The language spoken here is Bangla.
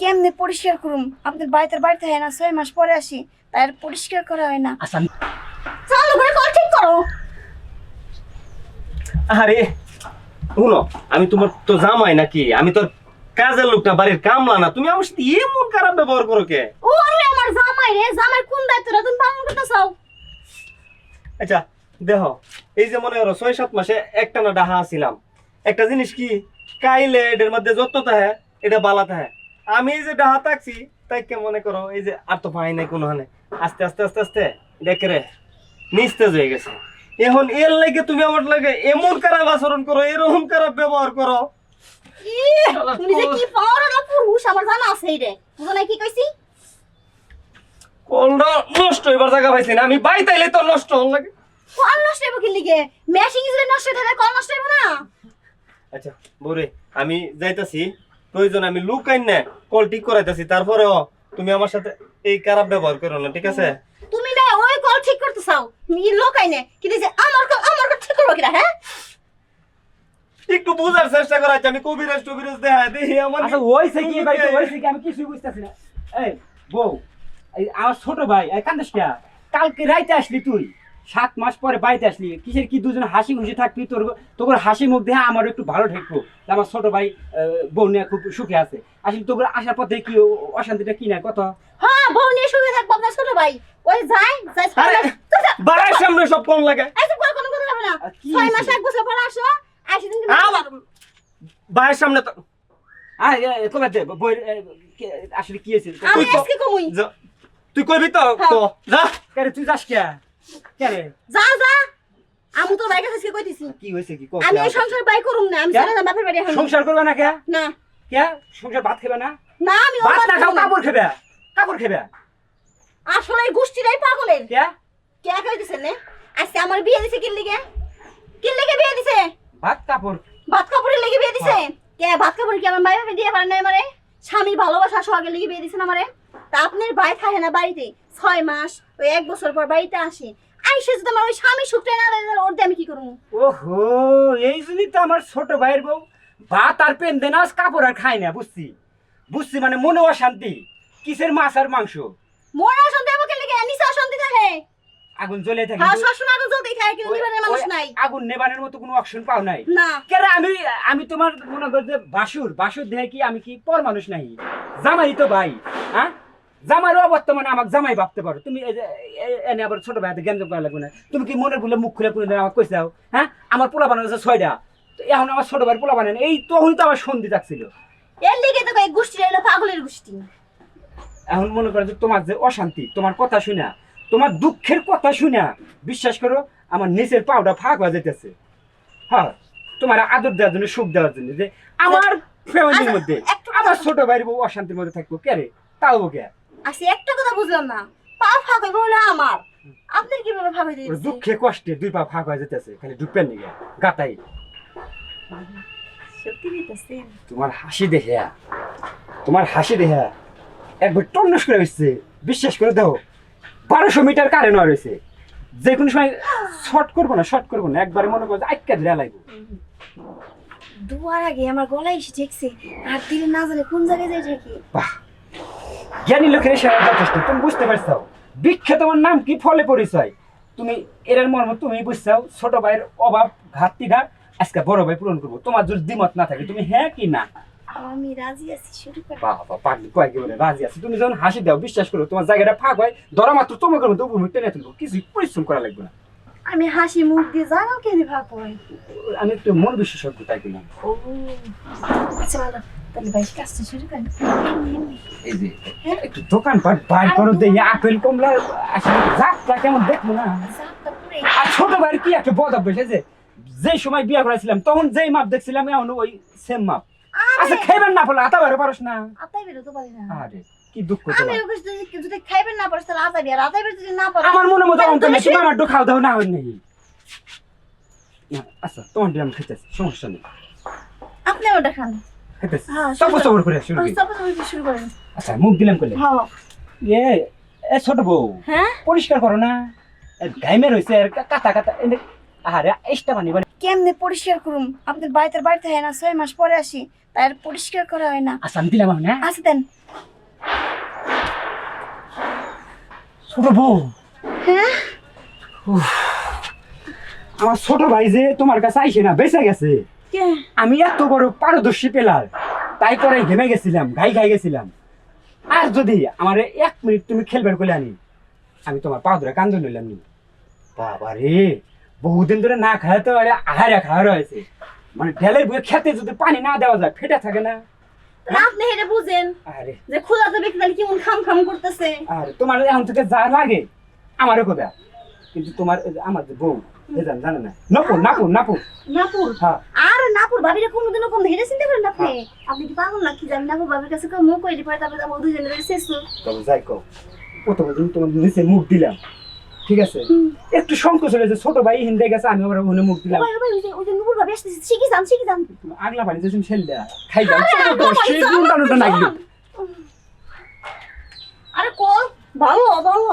কেমনে পরিষ্কার করুম? আপনাদের বাড়িতে বাড়িতে হয় না ছয় মাস পরে আসি তাই আর পরিষ্কার করা হয় না। আচ্ছা চালু করে কল ঠিক করো। আরে শুনো আমি তোমার তো জামাই নাকি আমি তোর কাজের লোকটা বাড়ির কামলা না তুমি আমার সাথে এমন খারাপ ব্যবহার করো কে? ও রে আমার জামাই রে জামাই কোন দায়িত্বটা তুমি পালন করতে চাও? আচ্ছা দেহ এই যে মনে করো ছয় সাত মাসে একটা না ডাহা ছিলাম একটা জিনিস কি কাইলে এটার মধ্যে যত্ন তাহে এটা বালাতে তাহে আমি এই যে ডাহা থাকছি তাই কে মনে করো এই যে আর তো পাই নাই কোনো হানে। আস্তে আস্তে আস্তে আস্তে দেখে রে নিস্তেজ হয়ে গেছে। এখন এর লাগে তুমি আমার লাগে এমন খারাপ আচরণ করো এরকম খারাপ ব্যবহার করো। তুমি যে কি পাওয়ার না পুরুষ আমার জানা আছে এই রে। বুঝো না কি কইছি? কোনটা নষ্ট হইবার জায়গা পাইছি না আমি বাই তাইলে তো নষ্ট হল লাগে। কল নষ্ট হইব কি লিগে? মেশিং যদি নষ্ট থাকে কল নষ্ট হইব না? আচ্ছা বরে আমি যাইতাছি। প্রয়োজন আমি লুক আইন না কল ঠিক করাইতেছি তারপরেও তুমি আমার সাথে এই খারাপ ব্যবহার করো না ঠিক আছে? তুমি না ওই কল ঠিক করতে চাও মি লোকাই নে কিন্তু যে আমার কল আমার কল ঠিক করব কিনা হ্যাঁ? একটু বোঝার চেষ্টা করা আমি কবিরাজ টবিরাজ দেখা দেখি আমার আচ্ছা ওইছে কি ভাই ওইছে কি আমি কিছুই বুঝতেছি না। এই বউ আমার ছোট ভাই এই কান্দাস কে? কালকে রাইতে আসলি তুই। সাত মাস পরে বাড়িতে আসলি কিসের কি দুজন হাসি খুশি থাকবি? তোর তোর হাসি মুখ দেখে আমার একটু ভালো ঠেকবো। আমার ছোট ভাই বউ নিয়ে খুব সুখে আছে। আসলে তোর আসার পথে কি অশান্তিটা কি না? কত? হ্যাঁ বউ নিয়ে শুয়ে থাকব আপনার ছোট ভাই। ওই যাই যাই বাড়ার সামনে সব কোন লাগে। করে কোনো কথা হবে না। ছয় মাস এক বছর পর আসো দিন বাড়ির সামনে তো আয় কবে দে বই আসলে কি হয়েছে? তুই তো- আজকে কমুই। যা- তুই কইবি তো হ্যাঁ। যা। তুই যাস কে? যা যা। আমি কইতেছি কি হয়েছে কি? আমি এই সংসার বাই করুম না আমি কে? যাম বাপের বাড়ি এখন। সংসার করবে না কে? না। কে? সংসার ভাত খাবে না? না আমি ভাত না খাও কাপড় খাবে। কাপড় খাবে। আসলে এই পাগলের। কে? কে নে? আজকে আমার বিয়ে দিছে কিল লিগে? কিল লিগে বিয়ে দিছে? ভাত কাপড়। ভাত কাপড়ের লেগে বিয়ে দিছে? কে ভাত কাপড় কি আমার দিয়ে পারে না আমারে? স্বামীর ভালোবাসা লেগে বিয়ে দিছে না আমারে? তা আপনার ভাই থাকে না বাড়িতে। ছয় মাস ওই এক বছর পর বাড়িতে আসে। আইসে যদি আমার ওই স্বামী শুকরে না দেয় তাহলে ওর দিয়ে আমি কি করব? ওহো এই জন্যই তো আমার ছোট ভাইয়ের বউ ভাত আর পেন দেন আজ কাপড় আর খায় না বুঝছি? বুঝছি মানে মনে অশান্তি। কিসের মাছ আর মাংস? মনে অশান্তি আমাকে লেগে? নিচে অশান্তি থাকে। আগুন জ্বলে থাকে। হ্যাঁ সবসময় আগুন জ্বলতেই থাকে কিন্তু মানুষ নাই। আগুন নেবানের মতো কোনো অপশন পাও নাই। না। কেন আমি আমি তোমার মনে কর যে বাসুর বাসুর দেহে কি আমি কি পর মানুষ নাই জামাই তো ভাই হ্যাঁ? জামাইরও অবর্তমানে আমাকে জামাই ভাবতে পারো। তুমি এনে আবার ছোট ভাইতে জ্ঞান করা লাগবে না। তুমি কি মনের বলে মুখ খুলে খুলে আমাকে কইসাও হ্যাঁ? আমার পোলা বানানো আছে ছয়টা। এখন আমার ছোট ভাইয়ের পোলা বানানো এই তখন তো আমার সন্ধি থাকছিল এর লিগে তো এই গোষ্ঠী এলো পাগলের গোষ্ঠী। এখন মনে করো যে তোমার যে অশান্তি তোমার কথা শুনা তোমার দুঃখের কথা শুনা বিশ্বাস করো আমার নিচের পাউডা ফাঁক হয়ে যেতেছে হ্যাঁ তোমার আদর দেওয়ার জন্য সুখ দেওয়ার জন্য যে আমার ফ্যামিলির আচ্ছা, মধ্যে আমার ছোট ভাইয়ের বউ অশান্তির মধ্যে থাকব। কে রে? তাও কে? আসি একটা কথা বুঝলাম না। পা ফাঁক হইব হলো আমার। আপনার কীভাবে ফাঁক হইতে দুঃখে কষ্টে দুই পা ফাঁক হয়ে যেতেছে খালি ডুববেন নিগে গাতাই। সত্যি তোমার হাসি দেখে তোমার হাসি দেখে একবার টন্নস করে হচ্ছে বিশ্বাস করে দাও বারোশো মিটার কারেন্ট রয়েছে যে কোনো সময় শর্ট করব না শর্ট করব না একবারে মনে করো আটকা ধরে লাগবো দুয়ার আগে আমার গলায় এসে ঠেকছে আর দিলে না জানে কোন জায়গায় যাই ঠেকি। বাহ জ্ঞানী লোকের সেরা যথেষ্ট তুমি বুঝতে পারছ? বিখ্যাত তোমার নাম কি? ফলে পরিচয়। তুমি এর মর্ম তুমি বুঝছাও ছোট ভাইয়ের অভাব ঘাটতিটা আজকে বড় ভাই পূরণ করব। তোমার যদি দ্বিমত না থাকে তুমি হ্যাঁ কি না? আমি রাজি আছি শুরু করে। বাবা পাগলি কয়েক বলে রাজি আছে। তুমি যখন হাসি দাও বিশ্বাস করো তোমার জায়গাটা ফাঁক হয় ধরা মাত্র তোমাকে মতো উপর টেনে তুলবো। কিছু পরিশ্রম করা লাগবে না। আমি হাসি মুখ দিয়ে জানো কেন ভাগ হয়। আমি একটু মন বিশেষজ্ঞ তাই কিনা। আচ্ছা ভালো। এই যে একটু দোকানপাট বাইর করো দেই আপেল কমলা আসলে যাত্রা কেমন দেখব না? আর ছোট ভাইয়ের কি একটা বদ অভ্যাস যে যে সময় বিয়ে করেছিলাম তখন যেই মাপ দেখছিলাম এখন ওই সেম মাপ। আচ্ছা খাইবেন না বলে আতা বাইরে পারস না। আতাই বেরো তো পারি না। আরে কি দুঃখ আমি ওকে যদি খাইবেন না পারিস তাহলে আতাই বের। আতাই বের যদি না পারো আমার মনে মতো একটু খাওয়া দাওয়া না হয় নাকি আচ্ছা তোমার দিয়ে আমি খাইতেছি সমস্যা নেই। আপনি ওটা খান। হ্যাঁ, সবর করে শুরু হ্যাঁ, শুরু আচ্ছা মুখ দিলাম হ্যাঁ। এ এ ছোট বউ। হ্যাঁ? পরিষ্কার করো না। গাইমে আর আরে কেমনে পরিষ্কার করুম? আপনাদের বাড়িতে বাড়িতে হয় না ছয় মাস পরে আসি তাই আর পরিষ্কার করা হয় না। আচ্ছা আমি দিলাম না আচ্ছা দেন। ছোট বউ। হ্যাঁ? আমার ছোট ভাই যে তোমার কাছে আইসে না বেঁচে গেছে। আমি এত বড় পারদর্শী পেলার। তাই করে ঘেমে গেছিলাম ঘাই খাই গেছিলাম। আর যদি আমার এক মিনিট তুমি খেলবার করলে আনি আমি তোমার পা ধরে কান্দ নিলাম নি। বাবা রে বহুদিন ধরে না খায় তো আহারে খাওয়া রয়েছে। মানে ঢেলের বয়ে খেতে যদি পানি না দেওয়া যায় ফেটে থাকে না। আপনি হেরে বুঝেন। আরে। যে খোলা ব্যক্তি তাহলে কেমন খাম খাম করতেছে। আর তোমার এখন থেকে যা লাগে আমারও কথা কিন্তু তোমার আমার যে বউ এ জান না নাপুর নাপুর নাপুর নাপুর হ্যাঁ আর নাপুর ভাবিরে কোনোদিনও কম হেরে চিন্তা করেন আপনি আপনি কি পাগল নাকি আমি নাপুর ভাবির কাছে মুখ কইলি পরে তারপরে আমার দুজনের বাড়ি শেষ তবে যাই কো প্রথমে দিন তোমার নিচে মুখ দিলাম ঠিক আছে একটু সংকোচ হয়েছে ছোট ভাই হিন্দে গেছে আমি আবার ওখানে মুখ দিলাম ওই ওই ওই যে নুপুর ভাবি আসতেছে শিখি যান শিখি যান আগলা পানি যেসম ছেলে খাই যাও আরে, ছোট সেই নুনটা আরে কল ভালো ভালো